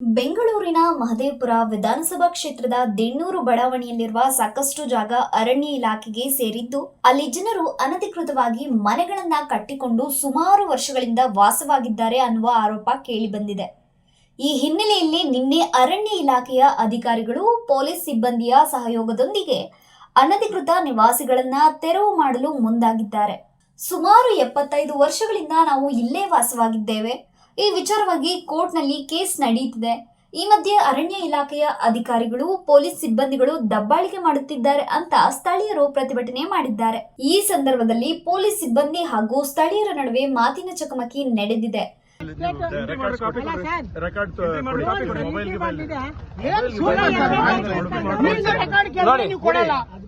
ಬೆಂಗಳೂರಿನ ಮಹದೇವಪುರ ವಿಧಾನಸಭಾ ಕ್ಷೇತ್ರದ ದಿಣ್ಣೂರು ಬಡಾವಣೆಯಲ್ಲಿರುವ ಸಾಕಷ್ಟು ಜಾಗ ಅರಣ್ಯ ಇಲಾಖೆಗೆ ಸೇರಿದ್ದು, ಅಲ್ಲಿ ಜನರು ಅನಧಿಕೃತವಾಗಿ ಮನೆಗಳನ್ನ ಕಟ್ಟಿಕೊಂಡು ಸುಮಾರು ವರ್ಷಗಳಿಂದ ವಾಸವಾಗಿದ್ದಾರೆ ಅನ್ನುವ ಆರೋಪ ಕೇಳಿಬಂದಿದೆ. ಈ ಹಿನ್ನೆಲೆಯಲ್ಲಿ ನಿನ್ನೆ ಅರಣ್ಯ ಇಲಾಖೆಯ ಅಧಿಕಾರಿಗಳು, ಪೊಲೀಸ್ ಸಿಬ್ಬಂದಿಯ ಸಹಯೋಗದೊಂದಿಗೆ ಅನಧಿಕೃತ ನಿವಾಸಿಗಳನ್ನ ತೆರವು ಮಾಡಲು ಮುಂದಾಗಿದ್ದಾರೆ. ಸುಮಾರು ಎಪ್ಪತ್ತೈದು ವರ್ಷಗಳಿಂದ ನಾವು ಇಲ್ಲೇ ವಾಸವಾಗಿದ್ದೇವೆ. ಈ ವಿಚಾರವಾಗಿ ಕೋರ್ಟ್ನಲ್ಲಿ ಕೇಸ್ ನಡೆಯುತ್ತಿದೆ. ಈ ಮಧ್ಯೆ ಅರಣ್ಯ ಇಲಾಖೆಯ ಅಧಿಕಾರಿಗಳು ಪೊಲೀಸ್ ಸಿಬ್ಬಂದಿಗಳು ದಬ್ಬಾಳಿಕೆ ಮಾಡುತ್ತಿದ್ದಾರೆ ಅಂತ ಸ್ಥಳೀಯರು ಪ್ರತಿಭಟನೆ ಮಾಡಿದ್ದಾರೆ. ಈ ಸಂದರ್ಭದಲ್ಲಿ ಪೊಲೀಸ್ ಸಿಬ್ಬಂದಿ ಹಾಗೂ ಸ್ಥಳೀಯರ ನಡುವೆ ಮಾತಿನ ಚಕಮಕಿ ನಡೆದಿದೆ. ರೆಕಾರ್ಡ್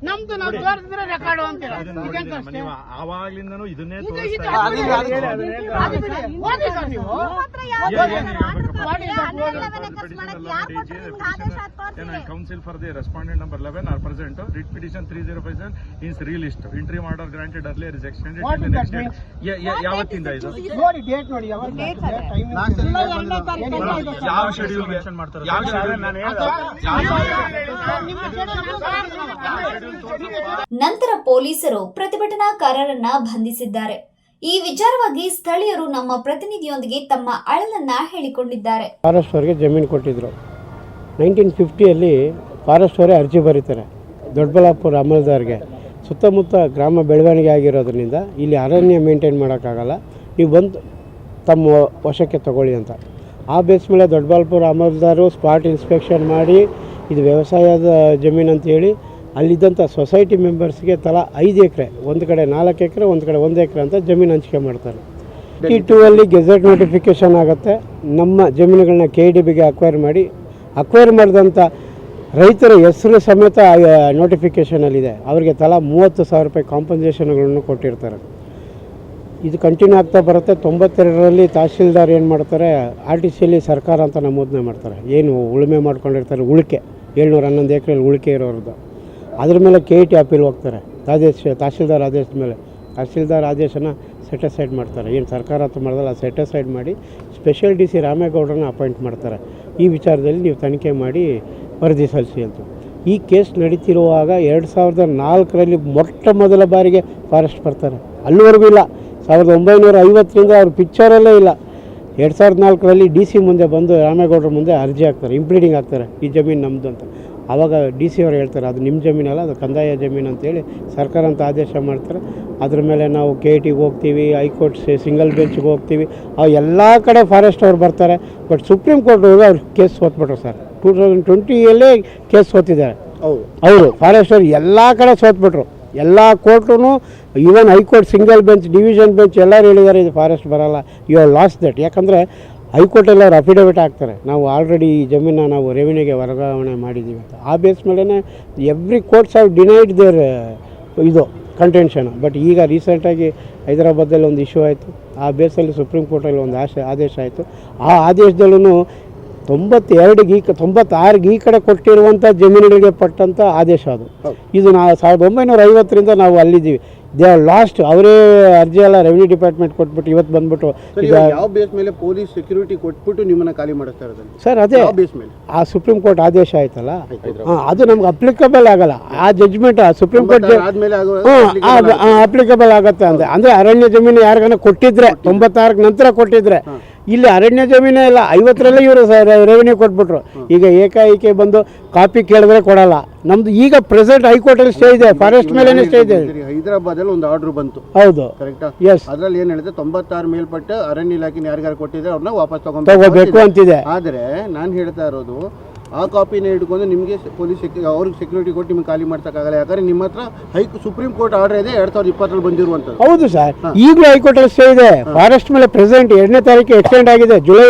ನಮ್ದು ನಾವು ತೋರಿಸಿದ್ರೆ ರೆಕಾರ್ಡ್ ಅಂತೀರ? ನೀವು ಆವಾಗ್ಲಿಂದನೂ ಇದನ್ನೇ ತೋರಿಸ್ತಾ ಇದ್ದೀರಿ. ಓದಿ ಸರ್ ನೀವು counsel for the respondent number eleven R present writ petition. Three zero five seven is relisted entry order granted early is extended next date ಯಾವತ್ತಿಂದ ಇದು. ಯಾವ ಶೆಡ್ಯೂಲ್ ಮೆನ್ಷನ್ ಮಾಡ್ತಾರೆ. ಯಾವ ಶೆಡ್ಯೂಲ್ ನಂತರ ಪೊಲೀಸರು ಪ್ರತಿಭಟನಾಕಾರರನ್ನ ಬಂಧಿಸಿದ್ದಾರೆ. ಈ ವಿಚಾರವಾಗಿ ಸ್ಥಳೀಯರು ನಮ್ಮ ಪ್ರತಿನಿಧಿಯೊಂದಿಗೆ ತಮ್ಮ ಅಳಲನ್ನ ಹೇಳಿಕೊಂಡಿದ್ದಾರೆ. ಫಾರೆಸ್ಟ್ ಅವರಿಗೆ ಜಮೀನು ಕೊಟ್ಟಿದ್ದರು ನೈನ್ಟೀನ್ ಫಿಫ್ಟಿಯಲ್ಲಿ ಫಾರೆಸ್ಟ್ ಅವರೇ ಅರ್ಜಿ ಬರೀತಾರೆ. ದೊಡ್ಡಬಳ್ಳಾಪುರ ಅಮಲ್ದಾರ್ಗೆ. ಸುತ್ತಮುತ್ತ ಗ್ರಾಮ ಬೆಳವಣಿಗೆ ಆಗಿರೋದ್ರಿಂದ ಇಲ್ಲಿ ಅರಣ್ಯ ಮೇಂಟೈನ್ ಮಾಡೋಕ್ಕಾಗಲ್ಲ. ನೀವು ಬಂದು ತಮ್ಮ ವಶಕ್ಕೆ ತಗೊಳ್ಳಿ ಅಂತ. ಆ ಬೇಸ್ ಮೇಲೆ ದೊಡ್ಡಬಳ್ಳಾಪುರ ಅಮಲ್ದಾರು ಸ್ಪಾಟ್ ಇನ್ಸ್ಪೆಕ್ಷನ್ ಮಾಡಿ, ಇದು ವ್ಯವಸಾಯದ ಜಮೀನು ಅಂತ ಹೇಳಿ ಅಲ್ಲಿದ್ದಂಥ ಸೊಸೈಟಿ ಮೆಂಬರ್ಸ್ಗೆ ತಲಾ ಐದು ಎಕರೆ ಒಂದು ಕಡೆ ನಾಲ್ಕು ಎಕರೆ ಒಂದು ಕಡೆ ಒಂದು ಎಕರೆ ಅಂತ ಜಮೀನು ಹಂಚಿಕೆ ಮಾಡ್ತಾರೆ. ಟಿ ಟೂ ಅಲ್ಲಿ ಗೆಜೆಟ್ ನೋಟಿಫಿಕೇಶನ್ ಆಗುತ್ತೆ. ನಮ್ಮ ಜಮೀನುಗಳನ್ನ ಕೆ ಡಿ ಬಿಗೆ ಅಕ್ವೈರ್ ಮಾಡಿ ಅಕ್ವೈರ್ ಮಾಡಿದಂಥ ರೈತರ ಹೆಸರು ಸಮೇತ ನೋಟಿಫಿಕೇಷನಲ್ಲಿದೆ ಅವರಿಗೆ ತಲಾ ಮೂವತ್ತು ಸಾವಿರ ರೂಪಾಯಿ ಕಾಂಪನ್ಸೇಷನ್ಗಳನ್ನು ಕೊಟ್ಟಿರ್ತಾರೆ. ಇದು ಕಂಟಿನ್ಯೂ ಆಗ್ತಾ ಬರುತ್ತೆ. ತೊಂಬತ್ತೆರಡರಲ್ಲಿ ತಹಶೀಲ್ದಾರ್ ಏನು ಮಾಡ್ತಾರೆ ಆರ್ ಟಿ ಸಿಯಲ್ಲಿ ಸರ್ಕಾರ ಅಂತ ನಮೂದನೆ ಮಾಡ್ತಾರೆ. ಏನು ಉಳುಮೆ ಮಾಡ್ಕೊಂಡಿರ್ತಾರೆ ಉಳಿಕೆ. ಏಳ್ನೂರ ಹನ್ನೊಂದು ಎಕರೆಯಲ್ಲಿ ಉಳಿಕೆ ಇರೋರ್ದು. ಅದ್ರ ಮೇಲೆ ಕೆ ಇ ಟಿ ಅಪೀಲ್ ಹೋಗ್ತಾರೆ. ಆದೇಶ ತಹಶೀಲ್ದಾರ್ ಆದೇಶದ ಮೇಲೆ. ತಹಶೀಲ್ದಾರ್ ಆದೇಶನ ಸೆಟಸೈಡ್ ಮಾಡ್ತಾರೆ. ಏನು ಸರ್ಕಾರ ಅಂತ ಮಾಡಿದಲ್ಲ ಸೆಟಸೈಡ್ ಮಾಡಿ ಸ್ಪೆಷಲ್ ಡಿ ಸಿ ರಾಮೇಗೌಡರನ್ನ ಅಪಾಯಿಂಟ್ ಮಾಡ್ತಾರೆ. ಈ ವಿಚಾರದಲ್ಲಿ ನೀವು ತನಿಖೆ ಮಾಡಿ ವರದಿ ಸಲ್ಲಿಸಿ ಅಂತ. ಈ ಕೇಸ್ ನಡೀತಿರುವಾಗ ಎರಡು ಸಾವಿರದ ನಾಲ್ಕರಲ್ಲಿ ಮೊಟ್ಟ ಮೊದಲ ಬಾರಿಗೆ ಫಾರೆಸ್ಟ್ ಬರ್ತಾರೆ. ಅಲ್ಲಿವರೆಗೂ ಇಲ್ಲ. ಸಾವಿರದ ಒಂಬೈನೂರ ಐವತ್ತರಿಂದ ಅವ್ರ ಪಿಕ್ಚರಲ್ಲೇ ಇಲ್ಲ. ಎರಡು ಸಾವಿರದ ನಾಲ್ಕರಲ್ಲಿ ಡಿ ಸಿ ಮುಂದೆ ಬಂದು ರಾಮೇಗೌಡರ ಮುಂದೆ ಅರ್ಜಿ ಹಾಕ್ತಾರೆ. ಇಂಪ್ಲೀಡಿಂಗ್ ಹಾಕ್ತಾರೆ. ಈ ಜಮೀನು ನಮ್ಮದು ಅಂತ. ಆವಾಗ ಡಿ ಸಿ ಅವ್ರು ಹೇಳ್ತಾರೆ ಅದು ನಿಮ್ಮ ಜಮೀನಲ್ಲ ಅದು ಕಂದಾಯ ಜಮೀನು ಅಂತೇಳಿ ಸರ್ಕಾರ ಅಂತ ಆದೇಶ ಮಾಡ್ತಾರೆ. ಅದ್ರ ಮೇಲೆ ನಾವು ಕೆ ಟಿಗೆ ಹೋಗ್ತೀವಿ ಹೈಕೋರ್ಟ್ ಸಿಂಗಲ್ ಬೆಂಚ್ಗೆ ಹೋಗ್ತೀವಿ ಆ ಎಲ್ಲ ಕಡೆ ಫಾರೆಸ್ಟ್ ಅವ್ರು ಬರ್ತಾರೆ. ಬಟ್ ಸುಪ್ರೀಂ ಕೋರ್ಟ್ ಹೋಗಿ ಅವ್ರು ಕೇಸ್ ಸೋತ್ಬಿಟ್ರು ಸರ್. ಟೂ ತೌಸಂಡ್ ಟ್ವೆಂಟಿಯಲ್ಲೇ ಕೇಸ್ ಸೋತಿದ್ದಾರೆ. ಹೌದು. ಅವರು ಫಾರೆಸ್ಟ್ ಅವ್ರು ಎಲ್ಲ ಕಡೆ ಸೋತ್ಬಿಟ್ರು. ಎಲ್ಲ court even high court single bench division bench ಎಲ್ಲರೂ ಹೇಳಿದ್ದಾರೆ ಇದು ಫಾರೆಸ್ಟ್ ಬರಲ್ಲ ಯು ಆರ್ ಲಾಸ್ಟ್ ದಟ್. ಯಾಕಂದರೆ ಹೈಕೋರ್ಟಲ್ಲಿ ಅವ್ರು ಅಫಿಡವಿಟ್ ಹಾಕ್ತಾರೆ. ನಾವು ಆಲ್ರೆಡಿ ಈ ಜಮೀನ ನಾವು ರೆವಿನ್ಯೂಗೆ ವರ್ಗಾವಣೆ ಮಾಡಿದ್ದೀವಿ ಅಂತ. ಆ ಬೇಸ್ ಮೇಲೆ every courts have denied their ಇದು ಕಂಟೆನ್ಷನ್ ಬಟ್ ಈಗ ರೀಸೆಂಟಾಗಿ ಹೈದರಾಬಾದಲ್ಲಿ ಒಂದು ಇಶ್ಯೂ ಆಯಿತು. ಆ ಬೇಸಲ್ಲಿ ಸುಪ್ರೀಂ ಕೋರ್ಟಲ್ಲಿ ಒಂದು ಆಶ ಆದೇಶ ಆಯಿತು. ಆ ಆದೇಶದಲ್ಲೂ ತೊಂಬತ್ತೆರಡಿಗೆ ಈ ಕ ತೊಂಬತ್ತಾರಿಗೆ ಈ ಕಡೆ ಕೊಟ್ಟಿರುವಂಥ ಜಮೀನುಗಳಿಗೆ ಪಟ್ಟಂಥ ಆದೇಶ ಅದು. ಇದು ನಾ ಸಾವಿರದ ಒಂಬೈನೂರ ಐವತ್ತರಿಂದ ನಾವು ಅಲ್ಲಿದ್ದೀವಿ. ದೇ ಆರ್ ಲಾಸ್ಟ್ ಅವರೇ ಅರ್ಜಿ ಎಲ್ಲ ರೆವಿನ್ಯೂ ಡಿಪಾರ್ಟ್ಮೆಂಟ್ ಕೊಟ್ಬಿಟ್ಟು ಇವತ್ತು ಬಂದ್ಬಿಟ್ಟು ಈಗ ಯಾವ ಬೇಸ್ ಮೇಲೆ ಪೊಲೀಸ್ ಸೆಕ್ಯೂರಿಟಿ ಕೊಟ್ಬಿಟ್ಟು ನಿಮ್ಮನ್ನ ಖಾಲಿ ಮಾಡಿಸ್ತಾ ಇರೋದು? ಸರ್ ಅದೇ ಬೇಸ್ ಮೇಲೆ? ಆ ಸುಪ್ರೀಂ ಕೋರ್ಟ್ ಆದೇಶ ಆಯ್ತಲ್ಲ? ಹಾಂ ಅದು ನಮ್ಗೆ ಅಪ್ಲಿಕಬಲ್ ಆಗಲ್ಲ. ಆ ಜಜ್ಮೆಂಟ್ ಆ ಸುಪ್ರೀಂ ಕೋರ್ಟ್ ಆದ್ಮೇಲೆ ಅಪ್ಲಿಕಬಲ್ ಆಗತ್ತೆ. ಅಂದೆ. ಅಂದ್ರೆ ಅರಣ್ಯ ಜಮೀನು ಯಾರಿಗಾನ ಕೊಟ್ಟಿದ್ರೆ ತೊಂಬತ್ತಾರಕ್ಕೆ ನಂತರ ಕೊಟ್ಟಿದ್ರೆ. ಇಲ್ಲಿ ಅರಣ್ಯ ಜಮೀನೇ ಇಲ್ಲ. ಐವತ್ತರಲ್ಲೇ ಇವರು ರೆವೆನ್ಯೂ ಕೊಟ್ಬಿಟ್ರು. ಈಗ ಏಕಾಏಕಿ ಬಂದು ಕಾಪಿ ಕೇಳಿದ್ರೆ ಕೊಡಲ್ಲ. ನಮ್ದು ಈಗ ಪ್ರೆಸೆಂಟ್ ಹೈಕೋರ್ಟಲ್ಲಿ ಸ್ಟೇ ಇದೆ. ಫಾರೆಸ್ಟ್ ಮೇಲೇನೆ ಸ್ಟೇ ಇದೆ. ಹೈದರಾಬಾದ್ ಅಲ್ಲಿ ಒಂದು ಆರ್ಡರ್ ಬಂತು. ಹೌದು. ಕರೆಕ್ಟಾ ಎಸ್ ಅದ್ರಲ್ಲಿ ಏನ್ ಹೇಳಿದೆ ತೊಂಬತ್ತಾರು ಮೇಲ್ಪಟ್ಟ ಅರಣ್ಯ ಇಲಾಖೆ ಯಾರಿಗಾರು ಕೊಟ್ಟಿದ್ರೆ ಅವ್ರನ್ನ ವಾಪಸ್ ತಗೋಬೇಕು ತಗೊಂಡ್ಬೇಕು ಅಂತಿದೆ. ಆದ್ರೆ ನಾನು ಹೇಳ್ತಾ ಇರೋದು ಆ ಕಾಪಿನ ಹಿಡ್ಕೊಂಡು ನಿಮಗೆ ಪೊಲೀಸ್ ಅವ್ರಿಗೆ ಸೆಕ್ಯೂರಿಟಿ ಕೊಟ್ಟು ನಿಮ್ಗೆ ಖಾಲಿ ಮಾಡ್ತಕ್ಕಾಗಲ್ಲ ಯಾಕಂದ್ರೆ ನಿಮ್ಮ ಹತ್ರ ಹೈ ಸುಪ್ರೀಂ ಕೋರ್ಟ್ ಆರ್ಡರ್ ಇದೆ ಎರಡ್ ಸಾವಿರದ ಇಪ್ಪತ್ತರಲ್ಲಿ ಬಂದಿರುವಂತದ್ದು ಹೌದು ಸರ್. ಈಗಲೂ ಹೈಕೋರ್ಟ್ ಸ್ಟೇ ಇದೆ. ಫಾರೆಸ್ಟ್ ಮೇಲೆ ಪ್ರೆಸೆಂಟ್ ಎರಡನೇ ತಾರೀಕು ಎಕ್ಸ್ಟೆಂಡ್ ಆಗಿದೆ. ಜುಲೈ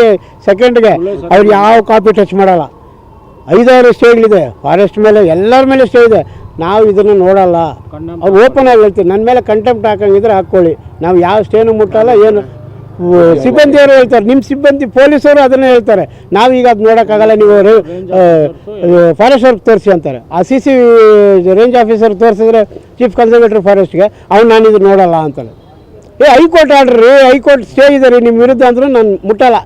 ಸೆಕೆಂಡ್ಗೆ ಅವ್ರು ಯಾವ ಕಾಪಿ ಟಚ್ ಮಾಡಲ್ಲ. ಐದಾರು ಸ್ಟೇಗಳಿದೆ ಫಾರೆಸ್ಟ್ ಮೇಲೆ ಎಲ್ಲರ ಮೇಲೆ ಸ್ಟೇ ಇದೆ. ನಾವು ಇದನ್ನು ನೋಡಲ್ಲ. ಅವ್ರು ಓಪನ್ ಆಗಿ ಹೇಳ್ತೀವಿ ನನ್ನ ಮೇಲೆ ಕಂಟೆಂಪ್ಟ್ ಹಾಕಂಗಿದ್ರೆ ಹಾಕ್ಕೊಳ್ಳಿ. ನಾವು ಯಾವ ಸ್ಟೇನು ಮುಟ್ಟಲ್ಲ ಏನು ಸಿಬ್ಬಂದಿಯವರು ಹೇಳ್ತಾರೆ? ನಿಮ್ಮ ಸಿಬ್ಬಂದಿ ಪೊಲೀಸರು ಅದನ್ನೇ ಹೇಳ್ತಾರೆ. ನಾವೀಗ ಅದು ನೋಡೋಕ್ಕಾಗಲ್ಲ ನೀವು ಫಾರೆಸ್ಟ್ ವರ್ಕ್ ತೋರಿಸಿ ಅಂತಾರೆ. ಆ ಸಿ ಸಿ ರೇಂಜ್ ಆಫೀಸರ್ ತೋರಿಸಿದ್ರೆ ಚೀಫ್ ಕನ್ಸರ್ವೇಟರ್ ಫಾರೆಸ್ಟ್ಗೆ ಅವ್ನು ನಾನು ಇದು ನೋಡಲ್ಲ ಅಂತಾನೆ. ಏ ಹೈಕೋರ್ಟ್ ಆರ್ಡರ್ ರೀ ಹೈಕೋರ್ಟ್ ಸ್ಟೇ ಇದೆ ರೀ ನಿಮ್ಮ ವಿರುದ್ಧ ಅಂದ್ರೆ ನಾನು ಮುಟ್ಟಲ್ಲ.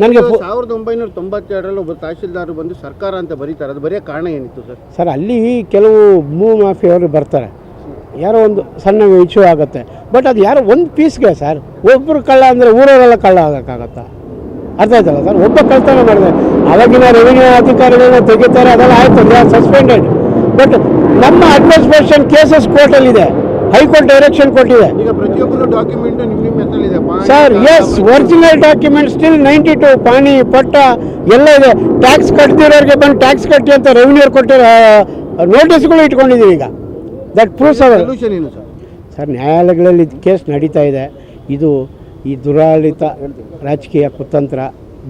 ನನಗೆ ಸಾವಿರದ ಒಂಬೈನೂರ ತೊಂಬತ್ತೆರಡರಲ್ಲಿ ಒಬ್ಬ ತಹಶೀಲ್ದಾರ್ ಬಂದು ಸರ್ಕಾರ ಅಂತ ಬರೀತಾರೆ. ಅದು ಬರೆಯೋ ಕಾರಣ ಏನಿತ್ತು ಸರ್? ಸರ್ ಅಲ್ಲಿ ಕೆಲವು ಭೂ ಮಾಫಿಯವರು ಬರ್ತಾರೆ. ಯಾರೋ ಒಂದು ಸಣ್ಣ ಇಶ್ಯೂ ಆಗುತ್ತೆ. ಬಟ್ ಅದು ಯಾರೋ ಒಂದು ಪೀಸ್ಗೆ ಸರ್ ಒಬ್ಬರು ಕಳ್ಳ ಅಂದರೆ ಊರವರೆಲ್ಲ ಕಳ್ಳ ಆಗೋಕ್ಕಾಗತ್ತಾ? ಅರ್ಥ ಆಯ್ತಲ್ಲ ಸರ್? ಒಬ್ಬ ಕಳ್ತನ ಮಾಡಿದೆ. ಅವಾಗಿನ ರೆವಿನ್ಯೂ ಅಧಿಕಾರಿಗಳನ್ನ ತೆಗಿತಾರೆ ಅದೆಲ್ಲ ಆಯಿತು. ದೇ ಆರ್ ಸಸ್ಪೆಂಡೆಡ್ ಬಟ್ ನಮ್ಮ ಅಡ್ಮಿನಿಸ್ಟ್ರೇಷನ್ ಕೇಸಸ್ ಕೋರ್ಟಲ್ಲಿದೆ ಹೈಕೋರ್ಟ್ ಡೈರೆಕ್ಷನ್ ಕೊಟ್ಟಿದೆ. Sir yes original document still ninety two ಪಾಣಿ ಪಟ್ಟ ಎಲ್ಲ ಇದೆ. ಟ್ಯಾಕ್ಸ್ ಕಟ್ತಿರೋರಿಗೆ ಬಂದು ಟ್ಯಾಕ್ಸ್ ಕಟ್ಟಿ ಅಂತ ರೆವಿನ್ಯೂ ಕೊಟ್ಟಿರೋ ನೋಟಿಸ್ಗಳು ಇಟ್ಕೊಂಡಿದ್ದೀವಿ ಈಗ. ದಟ್ ಪ್ರೂಫ್ಸ್ ಅವರ್ ಸೊಲ್ಯೂಷನ್ ಏನು ಸರ್? ಸರ್ ನ್ಯಾಯಾಲಯಗಳಲ್ಲಿ ಇದು ಕೇಸ್ ನಡೀತಾ ಇದೆ. ಇದು ಈ ದುರಾಡಳಿತ ರಾಜಕೀಯ ಕುತಂತ್ರ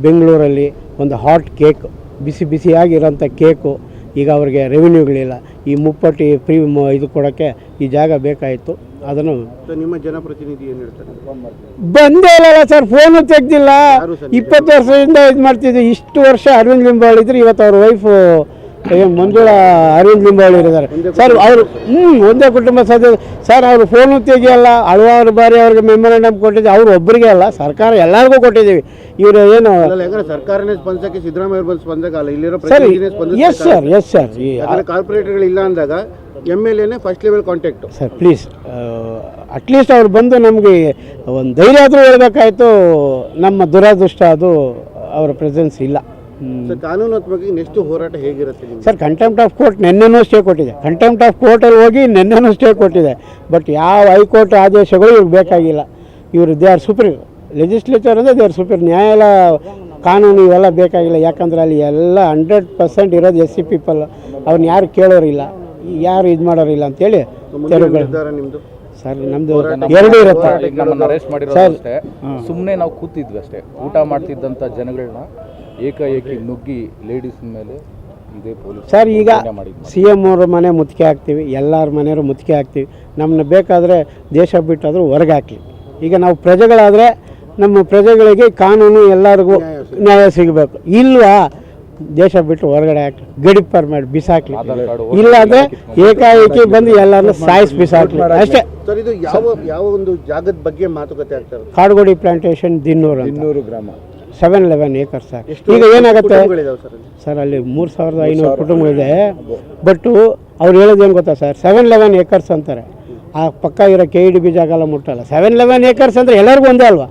ಬೆಂಗಳೂರಲ್ಲಿ ಒಂದು ಹಾಟ್ ಕೇಕ್ ಬಿಸಿ ಬಿಸಿಯಾಗಿರೋಂಥ ಕೇಕು ಈಗ ಅವ್ರಿಗೆ ರೆವಿನ್ಯೂಗಳಿಲ್ಲ ಈ ಮುಪ್ಪಟ್ಟಿ ಫ್ರೀ ಇದು ಕೊಡೋಕ್ಕೆ ಈ ಜಾಗ ಬೇಕಾಯಿತು. ಅದನ್ನು ನಿಮ್ಮ ಜನಪ್ರತಿನಿಧಿ ಏನು ಹೇಳ್ತಾರೆ? ಬಂದೇ ಇಲ್ಲ ಸರ್ ಫೋನು ತೆಗ್ದಿಲ್ಲ. ಇಪ್ಪತ್ತು ವರ್ಷದಿಂದ ಇದು ಮಾಡ್ತಿದ್ದೆ. ಇಷ್ಟು ವರ್ಷ ಅರವಿಂದ್ ಲಿಂಬಾವಳಿ ಇದ್ರೆ ಇವತ್ತು ಅವ್ರ ವೈಫು ಮಂಜುಳಾ ಅರವಿಂದ್ ಲಿಂಬಾವಳಿ ಇದ್ದಾರೆ. ಸರ್ ಅವರು ಹ್ಞೂ ಒಂದೇ ಕುಟುಂಬ ಸದಸ್ಯ. ಸರ್ ಅವರು ಫೋನು ತೆಗಿಯಲ್ಲ ಹಲವಾರು ಬಾರಿ ಅವ್ರಿಗೆ ಮೆಮೊರಂಡಮ್ ಕೊಟ್ಟಿದ್ದೆ. ಅವ್ರು ಒಬ್ಬರಿಗೆ ಅಲ್ಲ ಸರ್ಕಾರ ಎಲ್ಲರಿಗೂ ಕೊಟ್ಟಿದ್ದೀವಿ. ಇವರು ಏನು ಸರ್ಕಾರನೇ ಸ್ಪಂದಕ್ಕೆ ಸಿದ್ದರಾಮಯ್ಯ ಬಂದು ಸ್ಪಂದಕಲ್ಲ ಇಲ್ಲಿರೋ sir yes sir yes sir ಕಾರ್ಪೊರೇಟರ್ಗಳು ಇಲ್ಲ. ಅಂದಾಗ ಎಂ ಎಲ್ ಎನೇ first level contact sir please at least ಅವ್ರು ಬಂದು ನಮಗೆ ಒಂದು ಧೈರ್ಯ ಆದರೂ ಹೇಳ್ಬೇಕಾಯ್ತು. ನಮ್ಮ ದುರಾದೃಷ್ಟ ಅದು ಅವರ ಪ್ರೆಸೆನ್ಸ್ ಇಲ್ಲ. ಕಾನೂನಾತ್ಮಕ ನೆಕ್ಸ್ಟ್ ಹೋರಾಟ ಹೇಗಿರುತ್ತೆ ನಿಮ್ಗೆ? ಸರ್ ಕಂಟೆಂಪ್ಟ್ ಆಫ್ ಕೋರ್ಟ್ ನಿನ್ನೆನೂ ಸ್ಟೇ ಕೊಟ್ಟಿದೆ. ಕಂಟೆಂಪ್ಟ್ ಆಫ್ ಕೋರ್ಟಲ್ಲಿ ಹೋಗಿ ನಿನ್ನೆನೂ ಸ್ಟೇ ಕೊಟ್ಟಿದೆ. ಬಟ್ ಯಾವ ಹೈಕೋರ್ಟ್ ಆದೇಶಗಳು ಇವ್ರಿಗೆ ಬೇಕಾಗಿಲ್ಲ. ಇವರು ದೇ ಆರ್ ಸುಪ್ರೀಂ ಲೆಜಿಸ್ಲೇಚರ್ ಅಂದರೆ ದೇ ಆರ್ ಸುಪ್ರೀಂ ನ್ಯಾಯಾಲಯ ಕಾನೂನು ಇವೆಲ್ಲ ಬೇಕಾಗಿಲ್ಲ. ಯಾಕಂದ್ರೆ ಅಲ್ಲಿ ಎಲ್ಲ ಹಂಡ್ರೆಡ್ ಪರ್ಸೆಂಟ್ ಇರೋದು ಎಸ್ ಸಿ ಪೀಪಲ್ ಅವ್ರನ್ನ ಯಾರು ಕೇಳೋರಿಲ್ಲ. ಯಾರು ಇದು ಮಾಡೋರಿಲ್ಲ ಅಂತೇಳಿ ಹೇಳಿ ಸರ್ ನಮ್ದು ಎರಡು ಇರುತ್ತೆ. ನಮ್ಮನ್ನ ಅರೆಸ್ಟ್ ಮಾಡಿರೋದು ಸರ್. ಅಷ್ಟೇ. ಸುಮ್ಮನೆ ನಾವು ಕೂತಿದ್ವಿ ಅಷ್ಟೇ. ಊಟ ಮಾಡ್ತಿದ್ದಂಥ ಜನಗಳನ್ನ ಏಕಾಏಕಿ ನುಗ್ಗಿ ಲೇಡೀಸ್ ಮೇಲೆ ಇದೇ ಪೊಲೀಸ್ ಸರ್ ಈಗ ಸಿ ಎಂ ಅವ್ರ ಮನೆ ಮುತ್ತಿಗೆ ಹಾಕ್ತೀವಿ ಎಲ್ಲರ ಮನೆಯವರು ಮುತ್ತಿಗೆ ಹಾಕ್ತೀವಿ. ನಮ್ಮನ್ನ ಬೇಕಾದರೆ ದೇಶ ಬಿಟ್ಟಾದರೂ ಹೊರಗೆ ಹಾಕಲಿ. ಈಗ ನಾವು ಪ್ರಜೆಗಳಾದರೆ ನಮ್ಮ ಪ್ರಜೆಗಳಿಗೆ ಕಾನೂನು ಎಲ್ಲರಿಗೂ ನ್ಯಾಯ ಸಿಗಬೇಕು. ಇಲ್ವಾ? ದೇಶ ಬಿಟ್ಟು ಹೊರಗಡೆ ಹಾಕಿ ಗಡಿಪಾರ್ ಮಾಡಿ ಬಿಸಾಕ್ಲಿ. ಇಲ್ಲಾಂದ್ರೆ ಇಲ್ಲ ಅಂದರೆ ಏಕಾಏಕಿ ಬಂದು ಎಲ್ಲರನ್ನು ಸಾಯಿಸಿ ಬಿಸಾಕ್ಲಿ. ಅಷ್ಟೇ. ಸರ್ ಇದು ಯಾವ ಯಾವ ಒಂದು ಜಾಗದ ಬಗ್ಗೆ ಮಾತುಕತೆ ಆಗ್ತಾರೆ ಕಾಡುಗೋಡಿ ಪ್ಲಾಂಟೇಶನ್ ದಿನ್ನೂರು ಅಂತ. ಇನ್ನೂರು ಗ್ರಾಮ. ಸೆವೆನ್ ಲೆವೆನ್ ಏಕರ್ಸ್ ಸರ್ ಈಗ ಏನಾಗುತ್ತೆ? ಸರ್ ಅಲ್ಲಿ? ಮೂರು ಸಾವಿರದ ಐನೂರು ಕುಟುಂಬಗಳಿದೆ. ಬಟ್ಟು ಅವ್ರು ಏನು ಗೊತ್ತಾ ಸರ್ ಸೆವೆನ್ ಲೆವೆನ್ ಏಕರ್ಸ್ ಅಂತಾರೆ. ಆ ಪಕ್ಕ ಇರೋ ಕೆ ಇ ಡಿ ಬಿ ಜಾಗ ಎಲ್ಲ ಮುಟ್ಟಲ್ಲ. ಸೆವೆನ್ ಲೆವೆನ್ ಏಕರ್ಸ್ ಅಂದರೆ ಎಲ್ಲರಿಗೂ ಒಂದೇ ಅಲ್ವಾ?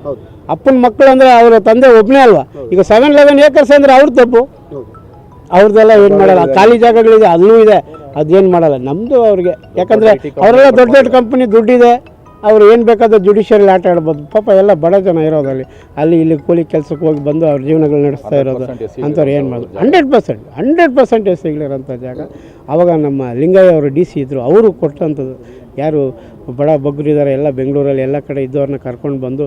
ಅಪ್ಪನ ಮಕ್ಕಳು ಅಂದರೆ ಅವರ ತಂದೆ ಒಬ್ಬನೇ ಅಲ್ವಾ? ಈಗ ಸೆವೆನ್ ಲೆವೆನ್ ಏಕರ್ಸ್ ಅಂದರೆ ಅವ್ರ ತಪ್ಪು. ಅವ್ರದ್ದೆಲ್ಲ ಏನು ಮಾಡಲ್ಲ. ಖಾಲಿ ಜಾಗಗಳಿದೆ ಅಲ್ಲೂ ಇದೆ. ಅದೇನು ಮಾಡಲ್ಲ. ನಮ್ಮದು ಅವ್ರಿಗೆ. ಯಾಕಂದರೆ ಅವರೆಲ್ಲ ದೊಡ್ಡ ದೊಡ್ಡ ಕಂಪ್ನಿ ದುಡ್ಡಿದೆ. ಅವ್ರು ಏನು ಬೇಕಾದ್ರೂ ಜುಡಿಷಿಯರಿ ಆಟ ಆಡ್ಬೋದು. ಪಾಪ ಎಲ್ಲ ಬಡ ಜನ ಇರೋದು ಅಲ್ಲಿ ಅಲ್ಲಿ ಇಲ್ಲಿ ಕೂಲಿ ಕೆಲಸಕ್ಕೆ ಹೋಗಿ ಬಂದು ಅವ್ರ ಜೀವನಗಳು ನಡೆಸ್ತಾ ಇರೋದು. ಅಂಥವ್ರು ಏನು ಮಾಡೋದು ಹಂಡ್ರೆಡ್ ಪರ್ಸೆಂಟ್ ಹಂಡ್ರೆಡ್ ಪರ್ಸೆಂಟ್ ಸಿಗ್ಲಿರೋಂಥ ಜಾಗ. ಆವಾಗ ನಮ್ಮ ಲಿಂಗಯ್ಯ ಅವರು ಡಿ ಸಿ ಇದ್ದರು ಅವರು ಕೊಟ್ಟಂಥದ್ದು. ಯಾರು ಬಡ ಬಗ್ಗರು ಇದ್ದಾರೆ ಎಲ್ಲ ಬೆಂಗಳೂರಲ್ಲಿ ಎಲ್ಲ ಕಡೆ ಇದ್ದವ್ರನ್ನ ಕರ್ಕೊಂಡು ಬಂದು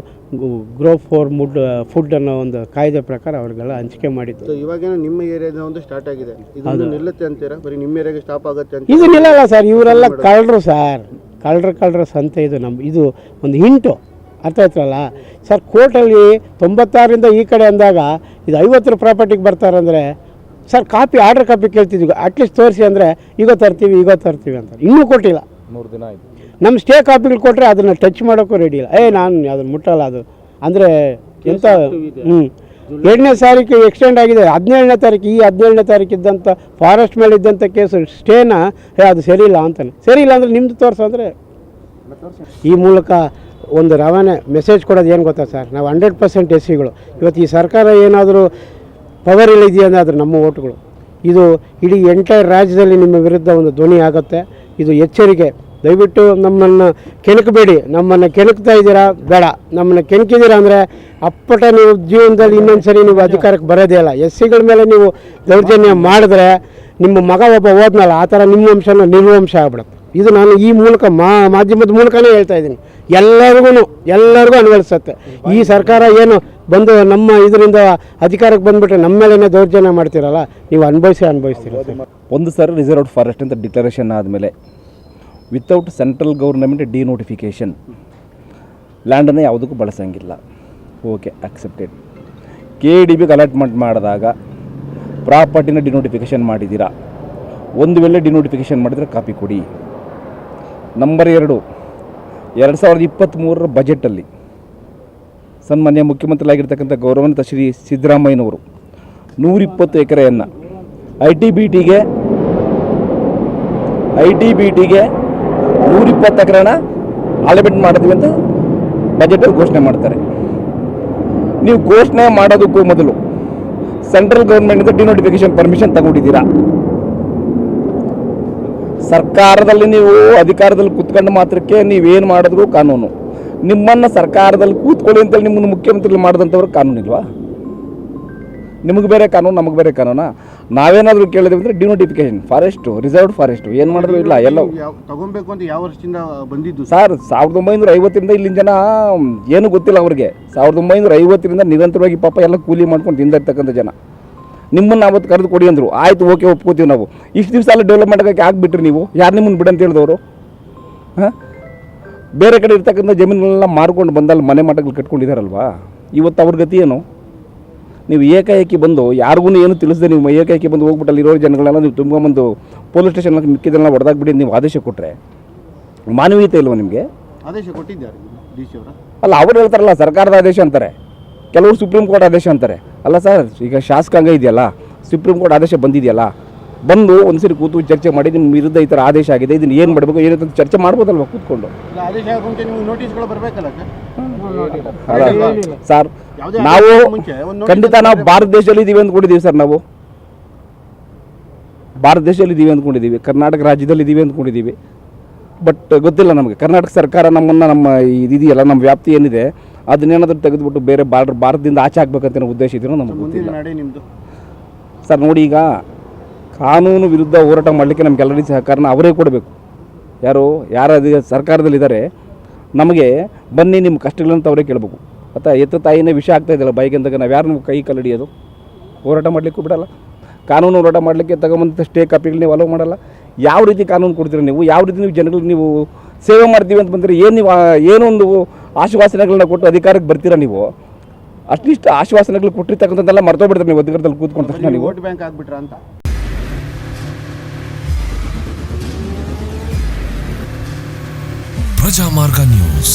ಗ್ರೋ ಫೋರ್ ಮುಡ್ ಫುಡ್ ಅನ್ನೋ ಒಂದು ಕಾಯ್ದೆ ಪ್ರಕಾರ ಅವ್ರಿಗೆಲ್ಲ ಹಂಚಿಕೆ ಮಾಡಿತ್ತು ಇವಾಗೇನೋ ನಿಮ್ಮ ಏರಿಯಾದ ಒಂದು ಸ್ಟಾರ್ಟ್ ಆಗಿದೆ. ಇದು ನಿಲ್ಲುತ್ತೆ ಅಂತೀರಾ? ಬರೀ ನಿಮ್ಮ ಏರಿಯಾಗೆ ಸ್ಟಾಪ್ ಆಗುತ್ತೆ ಅಂತ? ಇದು ನಿಲ್ಲಲ್ಲ ಸರ್ ಇವರೆಲ್ಲ ಕಳ್ಳರು ಸರ್ ಕಳ್ಳರು ಕಳ್ಳರ ಸಂತೆ ಇದು ನಮ್ಮ ಇದು ಒಂದು ಹಿಂಟು. ಅರ್ಥ ಆಯ್ತಲ್ಲ? ಸರ್ ಕೋರ್ಟಲ್ಲಿ ತೊಂಬತ್ತಾರರಿಂದ ಈ ಕಡೆ ಅಂದಾಗ ಇದು ಐವತ್ತರ ಪ್ರಾಪರ್ಟಿಗೆ ಬರ್ತಾರಂದರೆ ಸರ್ ಕಾಪಿ ಆರ್ಡರ್ ಕಾಪಿ ಕೇಳ್ತಿದ್ವಿ ಅಟ್ಲೀಸ್ಟ್ ತೋರಿಸಿ ಅಂದರೆ ಈಗ ತರ್ತೀವಿ ಈಗ ತರ್ತೀವಿ ಅಂತ. ಇನ್ನೂ ಕೊಟ್ಟಿಲ್ಲ. ಮೂರು ದಿನ ಆಯಿತು. ನಮ್ಮ ಸ್ಟೇ ಕಾಪಿಗಳು ಕೊಟ್ಟರೆ ಅದನ್ನು ಟಚ್ ಮಾಡೋಕ್ಕೂ ರೆಡಿ ಇಲ್ಲ. ಏ ನಾನು ಅದನ್ನು ಮುಟ್ಟಲ್ಲ ಅದು. ಅಂದರೆ ಎಂಥ ಹ್ಞೂ ಎರಡನೇ ತಾರೀಕು ಎಕ್ಸ್ಟೆಂಡ್ ಆಗಿದೆ. ಹದಿನೇಳನೇ ತಾರೀಕು, ಈ ಹದಿನೇಳನೇ ತಾರೀಕು ಇದ್ದಂಥ ಫಾರೆಸ್ಟ್ ಮೇಲೆ ಇದ್ದಂಥ ಕೇಸು ಸ್ಟೇನ ಏ, ಅದು ಸರಿ ಇಲ್ಲ ಅಂತಾನೆ ಸರಿ ಇಲ್ಲ ಅಂದರೆ ನಿಮ್ದು ತೋರಿಸು ಅಂದರೆ ಈ ಮೂಲಕ ಒಂದು ರವಾನೆ ಮೆಸೇಜ್ ಕೊಡೋದು ಏನು ಗೊತ್ತಾ ಸರ್? ನಾವು ಹಂಡ್ರೆಡ್ ಪರ್ಸೆಂಟ್ ಎಸ್ ಸಿಗಳು ಇವತ್ತು ಈ ಸರ್ಕಾರ ಏನಾದರೂ ಪವರ್ ಅಂದರೆ ಅದು ನಮ್ಮ ಓಟ್ಗಳು. ಇದು ಇಡೀ ಎಂಟೈರ್ ರಾಜ್ಯದಲ್ಲಿ ನಿಮ್ಮ ವಿರುದ್ಧ ಒಂದು ಧ್ವನಿ ಆಗುತ್ತೆ. ಇದು ಎಚ್ಚರಿಕೆ. ದಯವಿಟ್ಟು ನಮ್ಮನ್ನು ಕೆಣಕಬೇಡಿ. ನಮ್ಮನ್ನು ಕೆಣಕ್ತಾ ಇದ್ದೀರಾ? ಬೇಡ. ನಮ್ಮನ್ನು ಕೆಣಕಿದ್ದೀರಾ ಅಂದರೆ ಅಪ್ಪಟ ನೀವು ಜೀವನದಲ್ಲಿ ಇನ್ನೊಂದು ಸರಿ ನೀವು ಅಧಿಕಾರಕ್ಕೆ ಬರೋದೇ ಇಲ್ಲ. ಎಸ್ ಸಿಗಳ ಮೇಲೆ ನೀವು ದೌರ್ಜನ್ಯ ಮಾಡಿದ್ರೆ ನಿಮ್ಮ ಮಗ ಒಬ್ಬ ಹೋದ್ನಲ್ಲ, ಆ ಥರ ನಿಮ್ಮ ವಂಶನ ನಿರ್ವಂಶ ಆಗ್ಬಿಡುತ್ತೆ. ಇದು ನಾನು ಈ ಮೂಲಕ ಮಾ ಮಾಧ್ಯಮದ ಮೂಲಕನೇ ಹೇಳ್ತಾ ಇದ್ದೀನಿ. ಎಲ್ಲರಿಗೂ ಎಲ್ಲರಿಗೂ ಅನ್ವಯಿಸುತ್ತೆ. ಈ ಸರ್ಕಾರ ಏನು ಬಂದು ನಮ್ಮ ಇದರಿಂದ ಅಧಿಕಾರಕ್ಕೆ ಬಂದುಬಿಟ್ರೆ ನಮ್ಮ ಮೇಲೇನೇ ದೌರ್ಜನ್ಯ ಮಾಡ್ತೀರಲ್ಲ, ನೀವು ಅನುಭವಿಸಿ, ಅನುಭವಿಸ್ತೀರ. ಒಂದು ಸರ್ ರಿಸರ್ವ್ಡ್ ಫಾರೆಸ್ಟ್ ಅಂತ ಡಿಕ್ಲರೇಷನ್ ಆದಮೇಲೆ ವಿತೌಟ್ ಸೆಂಟ್ರಲ್ ಗೌರ್ನಮೆಂಟ್ ಡಿನೋಟಿಫಿಕೇಷನ್ ಲ್ಯಾಂಡನ್ನು ಯಾವುದಕ್ಕೂ ಬಳಸಂಗಿಲ್ಲ. ಓಕೆ ಅಕ್ಸೆಪ್ಟೆಡ್ ಕೆ ಡಿ ಬಿಗೆ ಅಲಾಟ್ಮೆಂಟ್ ಮಾಡಿದಾಗ ಪ್ರಾಪರ್ಟಿನ ಡಿನೋಟಿಫಿಕೇಷನ್ ಮಾಡಿದ್ದೀರಾ ಒಂದು ವೇಳೆ ಡಿನೋಟಿಫಿಕೇಷನ್ ಮಾಡಿದರೆ ಕಾಪಿ ಕೊಡಿ. ನಂಬರ್ ಎರಡು ಎರಡು ಸಾವಿರದ ಇಪ್ಪತ್ತ್ಮೂರರ ಬಜೆಟಲ್ಲಿ ಸನ್ಮಾನ್ಯ ಮುಖ್ಯಮಂತ್ರಿಗಳಾಗಿರ್ತಕ್ಕಂಥ ಗೌರವಂತ ಶ್ರೀ ಸಿದ್ದರಾಮಯ್ಯನವರು ನೂರಿಪ್ಪತ್ತು ಎಕರೆಯನ್ನು ಐ ಟಿ ಬಿ ಟಿಗೆ ಐ ಟಿ ಬಿ ಟಿಗೆ ನೂರಿಪ್ಪತ್ತು ಎಕರೆನ ಅಲೋಟ್ಮೆಂಟ್ ಮಾಡಿದ್ವಿ ಅಂತ ಬಜೆಟಲ್ಲಿ ಘೋಷಣೆ ಮಾಡ್ತಾರೆ. ನೀವು ಘೋಷಣೆ ಮಾಡೋದಕ್ಕೂ ಮೊದಲು ಸೆಂಟ್ರಲ್ ಗೌರ್ಮೆಂಟಿಂದ ಡಿನೋಟಿಫಿಕೇಶನ್ ಪರ್ಮಿಷನ್ ತಗೊಂಡಿದ್ದೀರಾ? ಸರ್ಕಾರದಲ್ಲಿ ನೀವು ಅಧಿಕಾರದಲ್ಲಿ ಕೂತ್ಕೊಂಡು ಮಾತ್ರಕ್ಕೆ ನೀವೇನು ಮಾಡಿದ್ರು ಕಾನೂನು. ನಿಮ್ಮನ್ನು ಸರ್ಕಾರದಲ್ಲಿ ಕೂತ್ಕೊಳ್ಳಿ ಅಂತೇಳಿ ನಿಮ್ಮನ್ನು ಮುಖ್ಯಮಂತ್ರಿಗಳು ಮಾಡಿದಂಥವ್ರು ಕಾನೂನಿಲ್ವಾ? ನಿಮಗೆ ಬೇರೆ ಕಾನೂನು ನಮಗೆ ಬೇರೆ ಕಾನೂನ? ನಾವೇನಾದರೂ ಕೇಳಿದ್ವಿ ಅಂದರೆ ಡಿನೋಟಿಫಿಕೇಶನ್ ಫಾರೆಸ್ಟು ರಿಸರ್ವ್ಡ್ ಫಾರೆಸ್ಟು ಏನು ಮಾಡಿದ್ರು ಇಲ್ಲ ಎಲ್ಲ ತಗೊಬೇಕು ಅಂತ ಯಾವ ವರ್ಷದಿಂದ ಬಂದಿದ್ದು? ಸರ್ ಸಾವಿರದ ಒಂಬೈನೂರ ಐವತ್ತರಿಂದ ಇಲ್ಲಿನ ಜನ ಏನು ಗೊತ್ತಿಲ್ಲ ಅವ್ರಿಗೆ. ಸಾವಿರದ ಒಂಬೈನೂರ ಐವತ್ತರಿಂದ ನಿರಂತರವಾಗಿ ಪಾಪ ಎಲ್ಲ ಕೂಲಿ ಮಾಡ್ಕೊಂಡು ತಿಂದಿರ್ತಕ್ಕಂಥ ಜನ. ನಿಮ್ಮನ್ನು ಅವತ್ತು ಕರೆದು ಕೊಡಿ ಅಂದರು. ಆಯಿತು ಓಕೆ ಒಪ್ಕೋತೀವಿ ನಾವು. ಇಷ್ಟು ದಿವಸ ಎಲ್ಲ ಡೆವಲಪ್ಮೆಂಟ್ ಆಗಕ್ಕೆ ಆಗಿಬಿಟ್ರಿ ನೀವು. ಯಾರು ನಿಮ್ಮನ್ನು ಬಿಡಂತ ಹೇಳಿದವರು? ಹಾಂ? ಬೇರೆ ಕಡೆ ಇರ್ತಕ್ಕಂಥ ಜಮೀನುಗಳನ್ನ ಮಾರ್ಕೊಂಡು ಬಂದಲ್ಲಿ ಮನೆ ಮಠಗಳು ಕಟ್ಕೊಂಡಿದ್ದಾರಲ್ವಾ ಇವತ್ತು ಅವ್ರ ಗತಿ ಏನು? ನೀವು ಏಕಾಏಕಿ ಬಂದು ಯಾರಿಗೂ ಏನು ತಿಳಿಸದೆ ನೀವು ಏಕಾಏಕಿ ಬಂದು ಹೋಗ್ಬಿಟ್ಟು ಅಲ್ಲಿರೋ ಜನಗಳೆಲ್ಲ ನೀವು ತುಂಬ್ಕೊಂಬಂದು ಪೊಲೀಸ್ ಸ್ಟೇಷನ್ ಮಿಕ್ಕಿದ್ದೆಲ್ಲ ಹೊಡೆದಾಗ್ಬಿಡಿ ನೀವು ಆದೇಶ ಕೊಟ್ಟರೆ ಮಾನವೀಯತೆ ಇಲ್ವಾ ನಿಮಗೆ? ಆದೇಶ ಕೊಟ್ಟಿದ್ದಾರೆ ಅಲ್ಲ ಅವರು ಹೇಳ್ತಾರಲ್ಲ ಸರ್ಕಾರದ ಆದೇಶ ಅಂತಾರೆ. ಕೆಲವರು ಸುಪ್ರೀಂ ಕೋರ್ಟ್ ಆದೇಶ ಅಂತಾರೆ. ಅಲ್ಲ ಸರ್ ಈಗ ಶಾಸಕಾಂಗ ಇದೆಯಲ್ಲ ಸುಪ್ರೀಂ ಕೋರ್ಟ್ ಆದೇಶ ಬಂದಿದೆಯಲ್ಲ ಬಂದು ಒಂದ್ಸರಿ ಕೂತು ಚರ್ಚೆ ಮಾಡಿ ನಿಮ್ಮ ವಿರುದ್ಧ ಈ ಥರ ಆದೇಶ ಆಗಿದೆ ಇದನ್ನು ಏನು ಮಾಡಬೇಕು ಏನಂತ ಚರ್ಚೆ ಮಾಡ್ಬೋದಲ್ವ ಕೂತ್ಕೊಂಡು? ಸರ್ ನಾವು ಖಂಡಿತ ನಾವು ಭಾರತ ದೇಶದಲ್ಲಿ ಇದ್ದೀವಿ ಅಂದ್ಕೊಂಡಿದ್ದೀವಿ ಸರ್ ನಾವು. ಭಾರತ ದೇಶದಲ್ಲಿ ಇದೀವಿ ಅಂದ್ಕೊಂಡಿದ್ದೀವಿ ಕರ್ನಾಟಕ ರಾಜ್ಯದಲ್ಲಿ ಇದೀವಿ ಅಂದ್ಕೊಂಡಿದ್ದೀವಿ ಬಟ್ ಗೊತ್ತಿಲ್ಲ ನಮಗೆ. ಕರ್ನಾಟಕ ಸರ್ಕಾರ ನಮ್ಮನ್ನು ನಮ್ಮ ಇದೆಯಲ್ಲ ನಮ್ಮ ವ್ಯಾಪ್ತಿ ಏನಿದೆ ಅದನ್ನೇನಾದ್ರೂ ತೆಗೆದುಬಿಟ್ಟು ಬೇರೆ ಬಾರ್ಡರ್ ಭಾರತದಿಂದ ಆಚೆ ಆಗ್ಬೇಕಂತ ಏನೋ ಉದ್ದೇಶ ಇದೆಯೋ ನಮಗೆ ಗೊತ್ತಿಲ್ಲ. ಸರ್ ನೋಡಿ ಈಗ ಕಾನೂನು ವಿರುದ್ಧ ಹೋರಾಟ ಮಾಡಲಿಕ್ಕೆ ನಮಗೆಲ್ಲರಿಗೂ ಸಹಕಾರನ ಅವರೇ ಕೊಡಬೇಕು. ಯಾರು ಯಾರು ಸರ್ಕಾರದಲ್ಲಿದ್ದಾರೆ ನಮಗೆ ಬನ್ನಿ ನಿಮ್ಮ ಕಷ್ಟಗಳಂತ ಅವರೇ ಕೇಳಬೇಕು. ಅಥವಾ ಎತ್ತ ತಾಯಿನೇ ವಿಷ ಆಗ್ತಾ ಬೈಕಿಂದಾಗ ಬೈಕ್ ಅಂದಾಗ ನಾವು ಯಾರು ಕೈ ಕಲ್ಲಡಿಯೋದು ಹೋರಾಟ ಮಾಡಲಿಕ್ಕೂ ಬಿಡಲ್ಲ. ಕಾನೂನು ಹೋರಾಟ ಮಾಡಲಿಕ್ಕೆ ತಗೊಂಬಂದ ಸ್ಟೇ ಕಾಪಿಗಳು ನೀವು ಅಲೋ ಮಾಡಲ್ಲ. ಯಾವ ರೀತಿ ಕಾನೂನು ಕೊಡ್ತೀರ ನೀವು? ಯಾವ ರೀತಿ ನೀವು ಜನಗಳಿಗೆ ನೀವು ಸೇವೆ ಮಾಡ್ತೀವಿ ಅಂತ ಬಂದರೆ ಏನು ನೀವು ಏನೊಂದು ಆಶ್ವಾಸನೆಗಳನ್ನ ಕೊಟ್ಟು ಅಧಿಕಾರಕ್ಕೆ ಬರ್ತೀರಾ ನೀವು? ಅಷ್ಟಿಷ್ಟು ಆಶ್ವಾಸನೆಗಳು ಕೊಟ್ಟಿರ್ತಕ್ಕಂಥದ್ದೆಲ್ಲ ಮರ್ತೋಗ್ಬಿಡ್ತಾರೆ ನೀವು ಅಧಿಕಾರದಲ್ಲಿ ಕೂತ್ಕೊಂಡ ತಕ್ಷಣ ನೀವು. ವೋಟ್ ಬ್ಯಾಂಕ್ ಆಗ್ಬಿಟ್ರ ಅಂತ. ಪ್ರಜಾಮಾರ್ಗ ನ್ಯೂಸ್.